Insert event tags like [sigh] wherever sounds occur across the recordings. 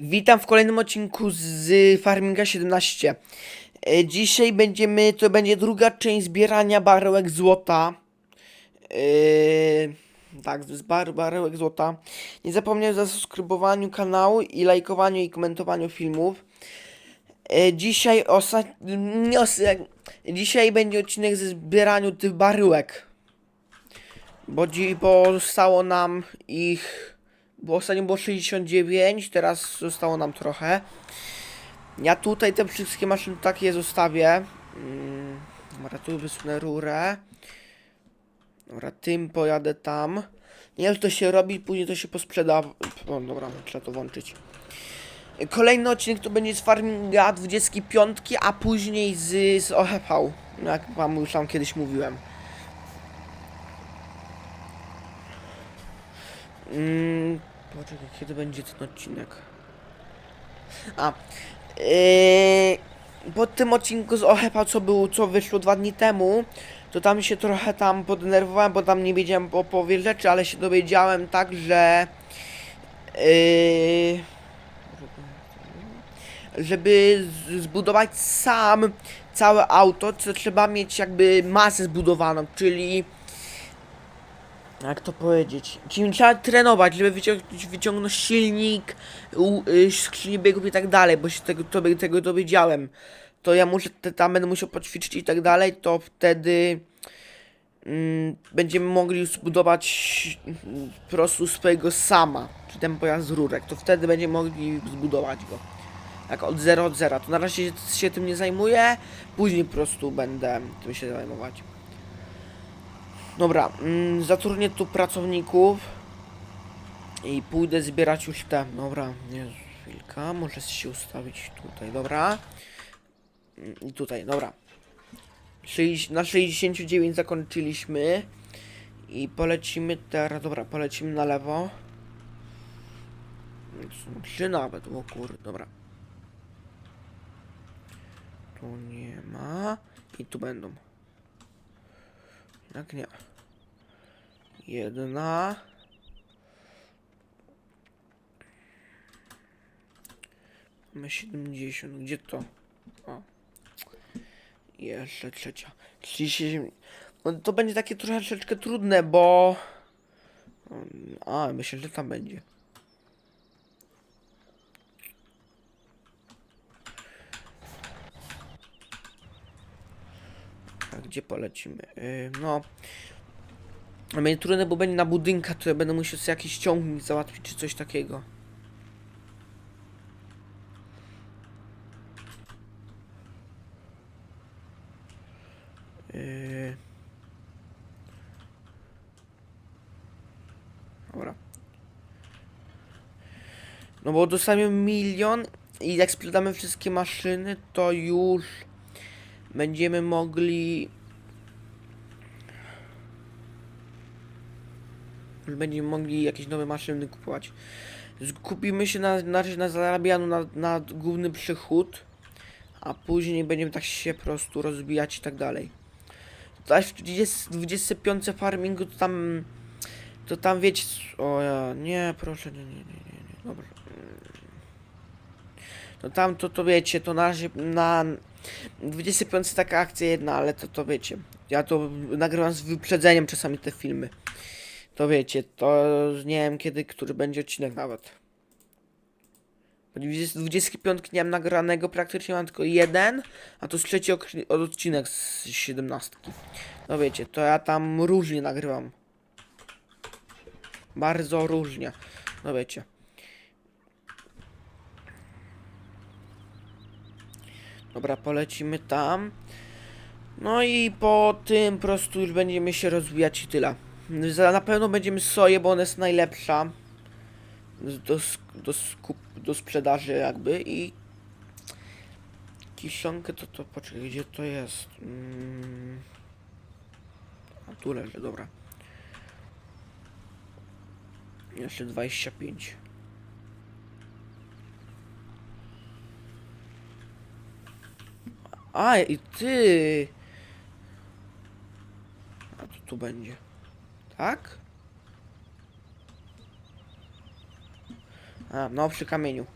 Witam w kolejnym odcinku z Farminga 17. E, Dzisiaj będziemy, to będzie druga część zbierania baryłek złota. Yy, tak, z bar, baryłek złota. Nie zapomnij o zasubskrybowaniu kanału i lajkowaniu i komentowaniu filmów. E, Dzisiaj osta... nie os... Dzisiaj będzie odcinek ze zbieraniu tych baryłek. Bo, dzi... bo zostało nam ich... Bo ostatnio było 69, teraz zostało nam trochę. Ja tutaj te wszystkie maszyny takie zostawię. Mm, Dobra, tu wysunę rurę. Dobra, tym pojadę tam. Nie wiem, czy to się robi, później to się posprzeda. O, dobra, trzeba to włączyć. Kolejny odcinek to będzie z Farminga 25, a później z, z OHV. Jak wam już tam kiedyś mówiłem. Mm, poczekaj, kiedy będzie ten odcinek? A, yy, po tym odcinku z OHP, co było, co wyszło dwa dni temu, to tam się trochę tam poddenerwowałem, bo tam nie wiedziałem o połowie rzeczy, ale się dowiedziałem tak, że yy, żeby zbudować sam całe auto, to trzeba mieć jakby masę zbudowaną, czyli jak to powiedzieć? Czyli trzeba trenować, żeby wyciągnąć, wyciągnąć silnik, y, skrzynię biegów i tak dalej, bo się tego, to, tego dowiedziałem. To ja muszę, tam będę musiał poćwiczyć i tak dalej, to wtedy mm, będziemy mogli zbudować mm, po prostu swojego sama, czy ten pojazd z rurek, to wtedy będziemy mogli zbudować go. Tak od 0 od 0. To na razie się, się tym nie zajmuję, później po prostu będę tym się zajmować. Dobra, mm, zatrudnię tu pracowników i pójdę zbierać już te. Dobra, Jezu, chwilka, muszę się ustawić tutaj, dobra. Mm, I tutaj, dobra. Na 69 zakończyliśmy i polecimy teraz, dobra, polecimy na lewo. Trzy nawet, o kurde, dobra. Tu nie ma i tu będą. Jak nie. Jedna. Mamy 70. Gdzie to? O. Jeszcze trzecia. 37. No to będzie takie troszeczkę trudne, bo... A, myślę, że tam będzie. A gdzie polecimy? Yy, no... A będzie trudne, bo będzie na budynkach, to ja będę musiał sobie jakiś ciągnik załatwić, czy coś takiego. Yy... Dobra. No bo dostaniemy milion i jak sprzedamy wszystkie maszyny, to już będziemy mogli będziemy mogli jakieś nowe maszyny kupować. Skupimy się na, na, na zarabianiu na, na główny przychód, a później będziemy tak się po prostu rozbijać i tak dalej. Zaś w 20, 25 farmingu to tam, to tam wiecie, o ja, nie, proszę, nie, nie, nie, nie, nie, dobra. No tam to, to wiecie, to na na 25 taka akcja jedna, ale to, to wiecie. Ja to nagrywam z wyprzedzeniem czasami te filmy. To wiecie, to nie wiem kiedy, który będzie odcinek nawet. 20 25 nie mam nagranego, praktycznie mam tylko jeden, a to jest trzeci odcinek z 17. No wiecie, to ja tam różnie nagrywam. Bardzo różnie. No wiecie. Dobra, polecimy tam. No i po tym po prostu już będziemy się rozwijać i tyle. Na pewno będziemy soję, bo ona jest najlepsza do, do, skup, do sprzedaży jakby i kiszonkę to to, poczekaj, gdzie to jest? Mm. A tu leży, dobra. Jeszcze 25. A, i ty! A to tu będzie. Tak? A, no przy kamieniu.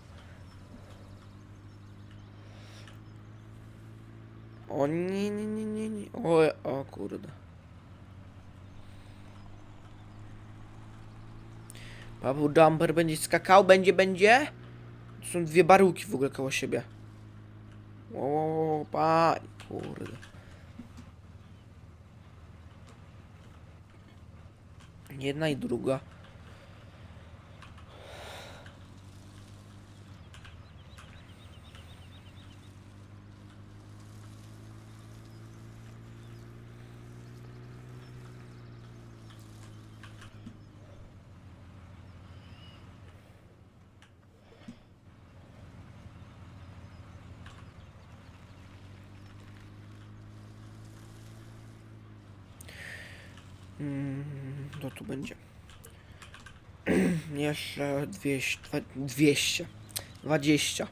O nie, nie, nie, nie, nie. O, o kurde. Paweł Jumper będzie skakał, będzie, będzie. To są dwie baruki w ogóle koło siebie. O, panie, kurde. Jedna i druga. To tu będzie. [clears throat] Jeszcze 200, dwa- 200, 20.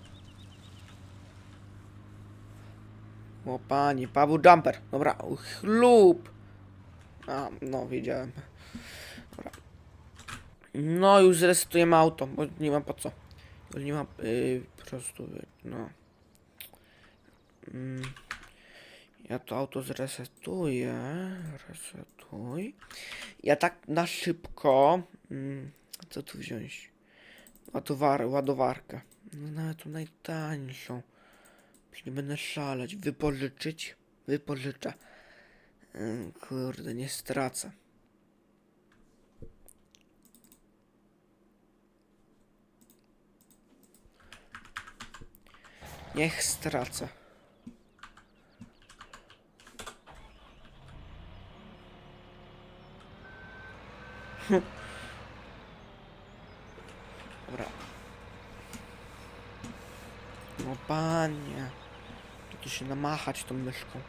O panie, Paweł Jumper. Dobra, chlub. A, no, wiedziałem. Dobra. No, już zresetujemy auto, bo nie ma po co. Już nie ma, yy, po prostu, no. Mm. Ja to auto zresetuję. Resetuj. Ja tak na szybko. Mm, co tu wziąć? Ładowar, ładowarkę. No nawet tu najtańszą. Nie będę szaleć. Wypożyczyć? Wypożyczę. Mm, Kurde, nie stracę. Niech stracę. Dobra. No panie. Tu się namachać tą myszką.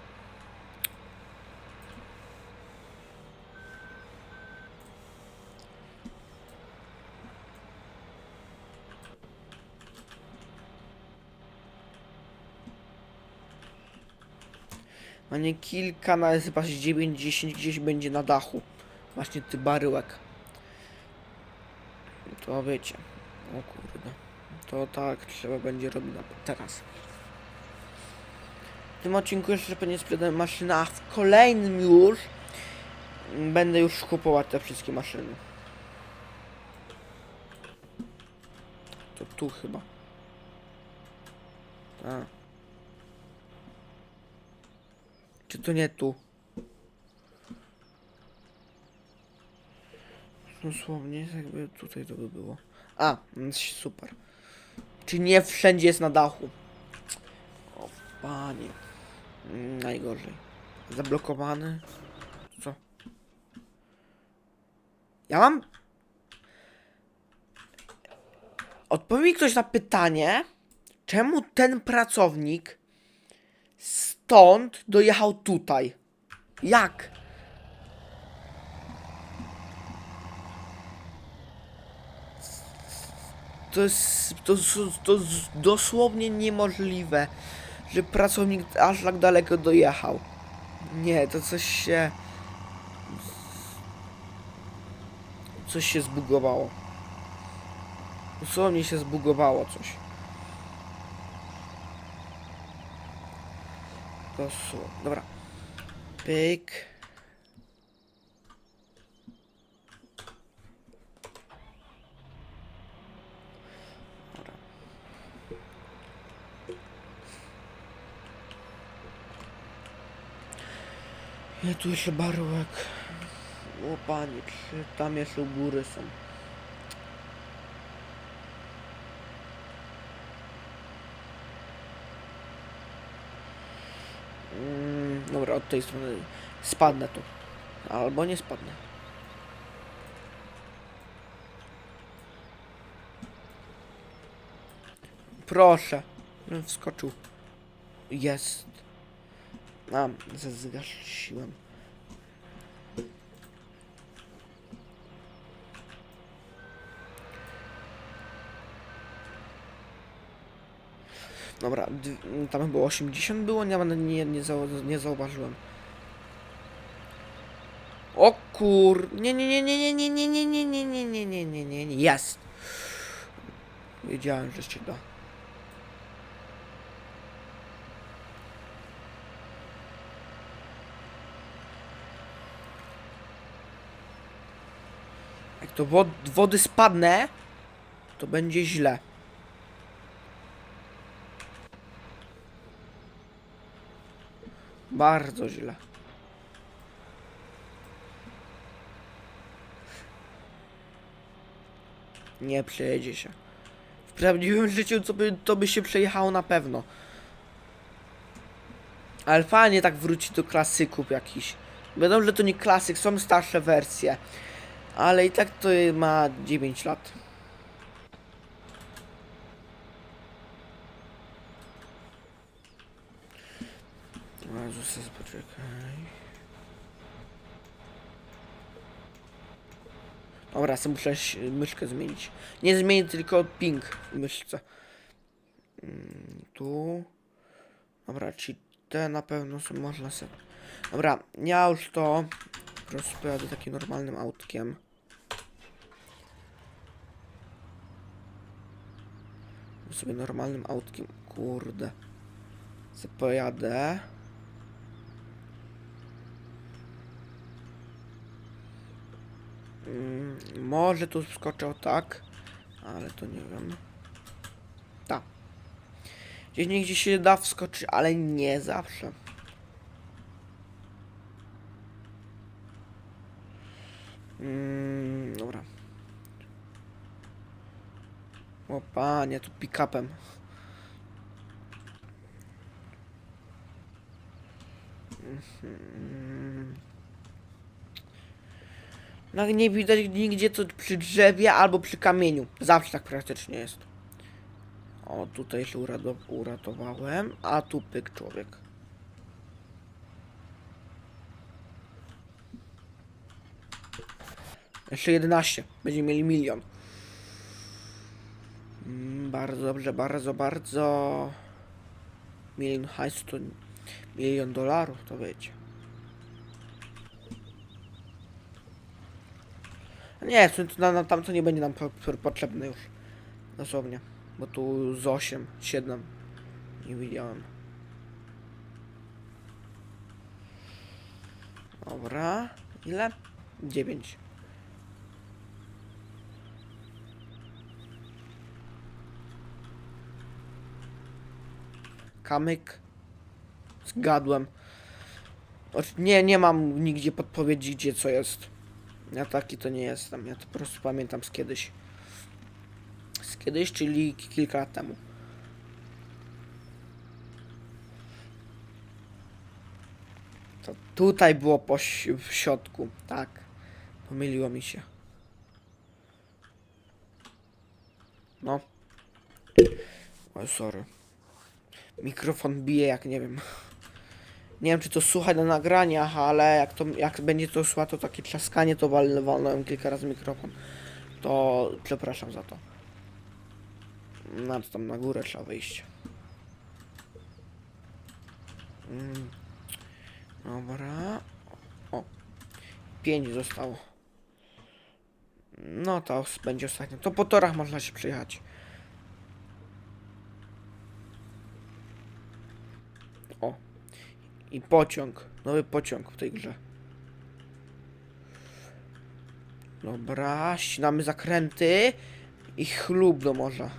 A nie kilka, nawet chyba z 9, 10 gdzieś będzie na dachu. Właśnie ty baryłek. To wiecie. O kurde. To tak trzeba będzie robić teraz. W tym odcinku jeszcze pewnie sprzedam maszynę, a w kolejnym już będę już kupować te wszystkie maszyny. To tu chyba. A. Czy to nie tu? Dosłownie jakby tutaj to by było. A, super. Czy nie wszędzie jest na dachu? O panie. Mm, Najgorzej. Zablokowany. Co? Ja mam... Odpowie mi ktoś na pytanie, czemu ten pracownik stąd dojechał tutaj? Jak? To jest, to, to dosłownie niemożliwe, że pracownik aż tak daleko dojechał. Nie, to coś się... Coś się zbugowało. Dosłownie się zbugowało coś. Dosłownie. Dobra. Pyk. Ja tu jeszcze barłek. O panie, tam jeszcze u góry są. Mm, dobra, od tej strony spadnę tu. Albo nie spadnę. Proszę. Wskoczył. Jest. A, zgasiłem. Dobra, tam było 80 było, nie, nie, nie, zau nie zauważyłem. O kur... Nie, nie, nie, nie, nie, nie, nie, nie, nie, nie, nie, nie, nie, nie, nie, jest. Wiedziałem, że się da. Jak to wod wody spadnę, to będzie źle. Bardzo źle. Nie przejedzie się. W prawdziwym życiu to by, to by się przejechało na pewno. Ale fajnie tak wróci do klasyków jakiś. Wiadomo, że to nie klasyk, są starsze wersje. Ale i tak to ma 9 lat. Jezus, poczekaj. Dobra, sobie muszę myszkę zmienić. Nie zmienię tylko ping w myszce. Mm, Tu. Dobra, czy te na pewno są można sobie. Dobra, ja już to prostu pojadę takim normalnym autkiem. Sobie normalnym autkiem. Kurde. Se pojadę. Mm, może tu wskoczę o tak, ale to nie wiem. Tak. Gdzieś nigdzie się da wskoczyć, ale nie zawsze. Mm, dobra. O panie, tu pick-upem. Mhm. No nie widać nigdzie to przy drzewie albo przy kamieniu. Zawsze tak praktycznie jest. O, tutaj się uratowałem, a tu pyk człowiek. Jeszcze 11. Będziemy mieli milion. Mm, bardzo dobrze, bardzo, bardzo. Milion hajsu to milion dolarów, to wiecie. Nie, to, na, na, tam to nie będzie nam po, po, potrzebne już. Dosłownie. Bo tu z 8, 7 nie widziałem. Dobra. Ile? 9. Kamyk. Zgadłem. Nie, nie mam nigdzie podpowiedzi, gdzie co jest. Ja taki to nie jestem. Ja to po prostu pamiętam z kiedyś. Z kiedyś, czyli ki- kilka lat temu. To tutaj było po w środku. Tak. Pomyliło mi się. No. Oj, sorry. Mikrofon bije jak nie wiem. Nie wiem czy to słuchać na nagraniach, ale jak to jak będzie to słuchać to takie trzaskanie, to wal- walnąłem kilka razy mikrofon. To przepraszam za to. No to tam na górę trzeba wyjść. Mm. Dobra. O. Pięć zostało. No to będzie ostatnio. To po torach można się przyjechać. O. I pociąg. Nowy pociąg w tej grze. Dobra, ścinamy zakręty i chlub do morza.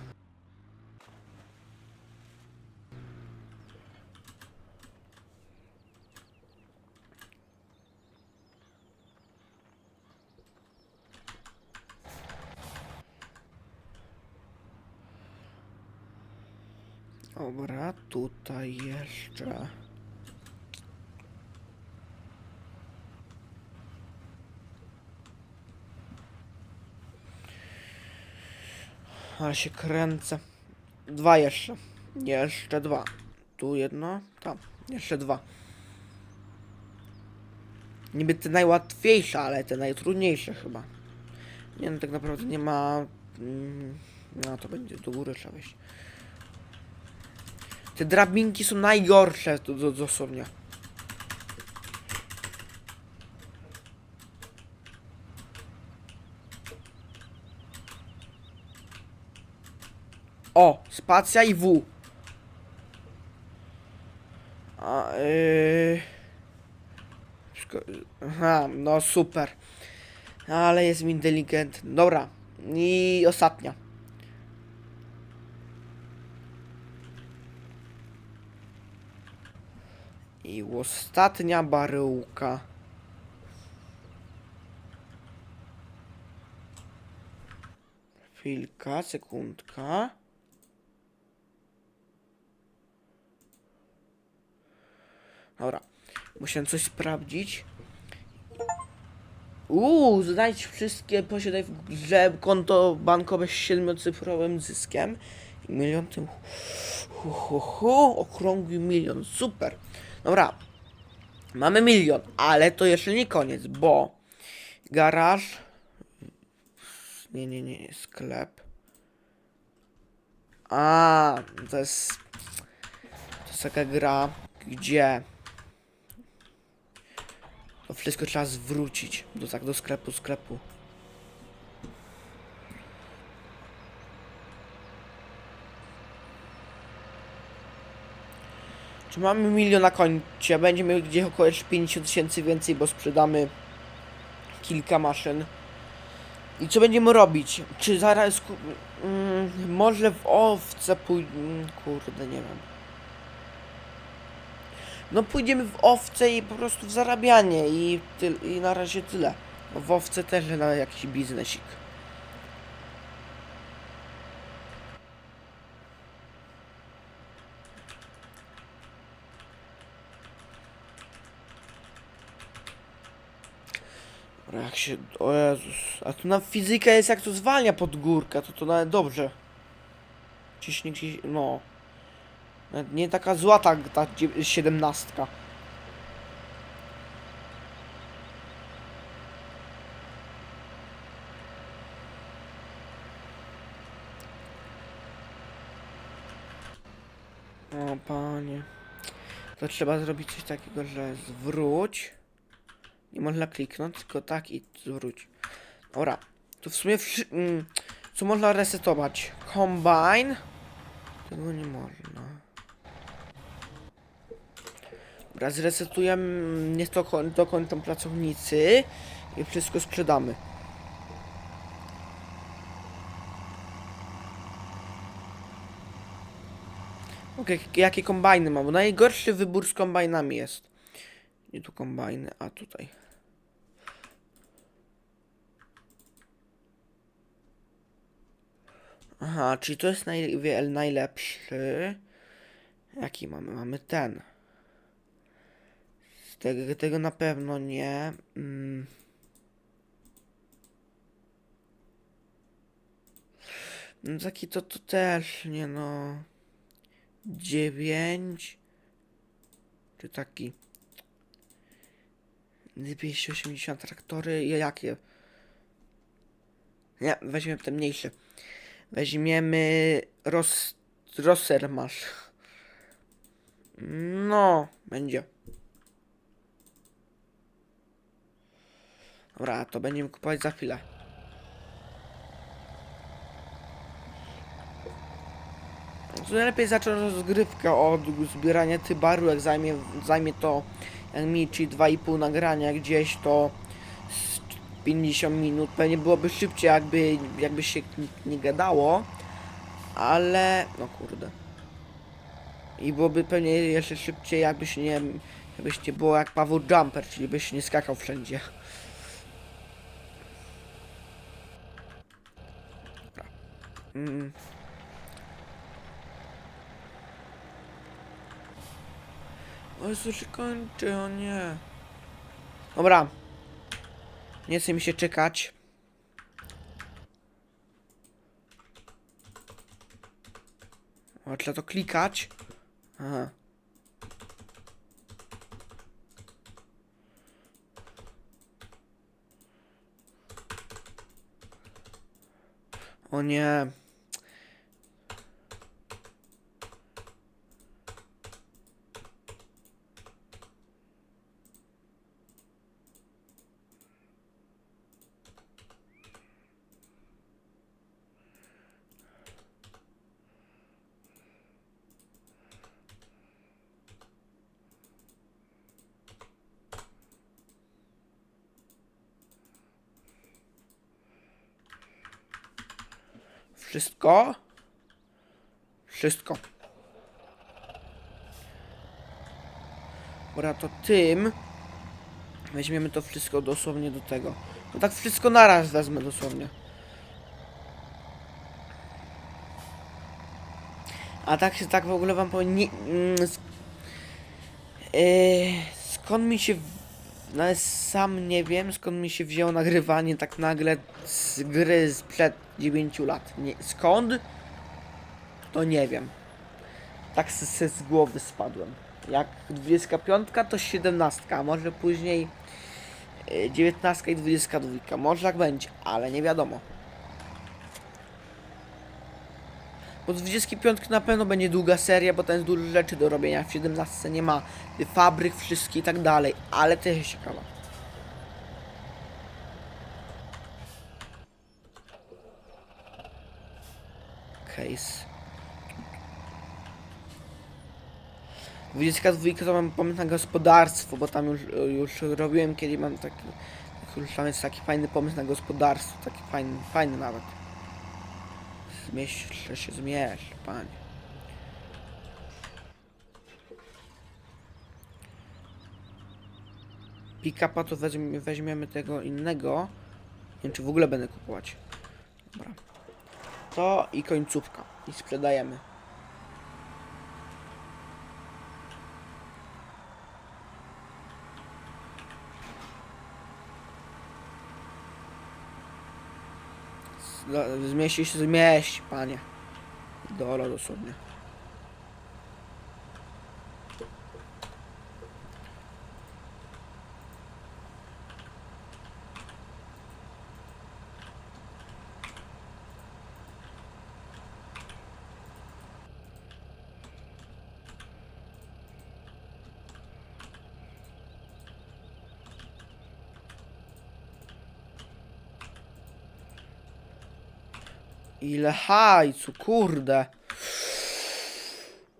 Dobra, tutaj jeszcze. Ale się kręcę. Dwa jeszcze. Jeszcze dwa. Tu jedno, tam. Jeszcze dwa. Niby te najłatwiejsze, ale te najtrudniejsze chyba. Nie no, tak naprawdę nie ma... Mm, no to będzie do góry trzeba wejść. Te drabinki są najgorsze, to, to dosłownie. O, spacja i W. A, yy... Aha, no super. Ale jest inteligentny. Dobra. I ostatnia. I ostatnia baryłka. Chwilka, sekundka. Dobra. Musiałem coś sprawdzić. Uuu, znajdź wszystkie posiadaj w grze konto bankowe z siedmiocyfrowym zyskiem. I milion tym. Hu, hu, hu, okrągły milion. Super. Dobra. Mamy milion, ale to jeszcze nie koniec, bo garaż. Nie, nie, nie, sklep. A, to jest. To jest taka gra, gdzie wszystko trzeba zwrócić do, tak, do sklepu, sklepu. Czy mamy milion na koncie? Będziemy gdzieś około 50 tysięcy więcej, bo sprzedamy kilka maszyn. I co będziemy robić? Czy zaraz... Mm, może w owce pój... mm, Kurde, nie wiem. No pójdziemy w owce i po prostu w zarabianie i, ty, i na razie tyle. W owce też na jakiś biznesik. Jak się... O Jezus. A tu na fizykę jest jak to zwalnia pod górkę, to to nawet dobrze. Gdzieś... No. Nie taka zła ta, ta siedemnastka. O panie. To trzeba zrobić coś takiego, że zwróć. Nie można kliknąć, tylko tak i zwróć. Dobra. Tu w sumie mm, co można resetować? Combine. Tego nie można. Dobra, zresetujemy, niech to koń- dokończą pracownicy i wszystko sprzedamy. Okej, jakie kombajny mam? Najgorszy wybór z kombajnami jest. Nie tu kombajny, a tutaj. Aha, czyli to jest najlepszy. Jaki mamy? Mamy ten. Tego, tego na pewno nie. Mm. No taki to, to też nie no. Dziewięć. Czy taki. 280 traktory. Jakie? Nie, weźmiemy te mniejsze. Weźmiemy Ros... Rossermasz. No, będzie. Dobra, to będziemy kupować za chwilę. To lepiej zacząć rozgrywkę od zbierania tybaru, jak zajmie, zajmie to jak mi, czyli 2,5 nagrania gdzieś, to z 50 minut. Pewnie byłoby szybciej, jakby, jakby się nie, gadało, ale no kurde. I byłoby pewnie jeszcze szybciej, jakbyś nie, jakbyś nie było jak Paweł Jumper, czyli byś nie skakał wszędzie. Mm. O Jezu, się kończy, o nie. Dobra. Nie chce mi się czekać. O, trzeba to klikać. Aha. O nie. Wszystko? Wszystko. Dobra, to tym weźmiemy to wszystko dosłownie do tego. No tak wszystko naraz wezmę dosłownie. A tak się tak w ogóle wam powiem, nie, mm, sk- yy, skąd mi się, w- nawet sam nie wiem, skąd mi się wzięło nagrywanie tak nagle z gry sprzed 9 lat. Nie, skąd? To nie wiem. Tak se, z głowy spadłem. Jak 25 to 17, a może później yy, 19 i 22. Może tak będzie, ale nie wiadomo. Bo z 25 na pewno będzie długa seria, bo tam jest dużo rzeczy do robienia. W 17 nie ma fabryk, wszystkie i tak dalej, ale też jest ciekawa. Case. 22 to mam pomysł na gospodarstwo, bo tam już, już robiłem kiedy mam taki. Już tam jest taki fajny pomysł na gospodarstwo, taki fajny, fajny nawet. Zmieśl się, zmieśl, panie. Pick-upa to weźmie, weźmiemy tego innego. Nie wiem, czy w ogóle będę kupować. Dobra. To i końcówka. I sprzedajemy. Zmieści się, zmieść, panie. Dola dosłownie. Ile hajcu, kurde.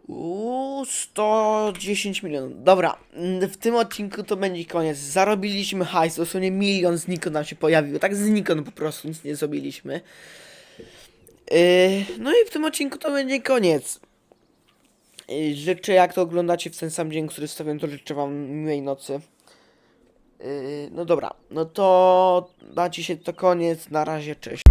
Uuu, 110 milionów. Dobra, mm, w tym odcinku to będzie koniec. Zarobiliśmy hajs, dosłownie milion znikąd nam się pojawił. Tak znikąd po prostu nic nie zrobiliśmy. Yy, no i w tym odcinku to będzie koniec. Yy, życzę, jak to oglądacie w ten sam dzień, który stawiam, to życzę wam miłej nocy. Yy, no dobra, no to na dzisiaj to koniec. Na razie, cześć.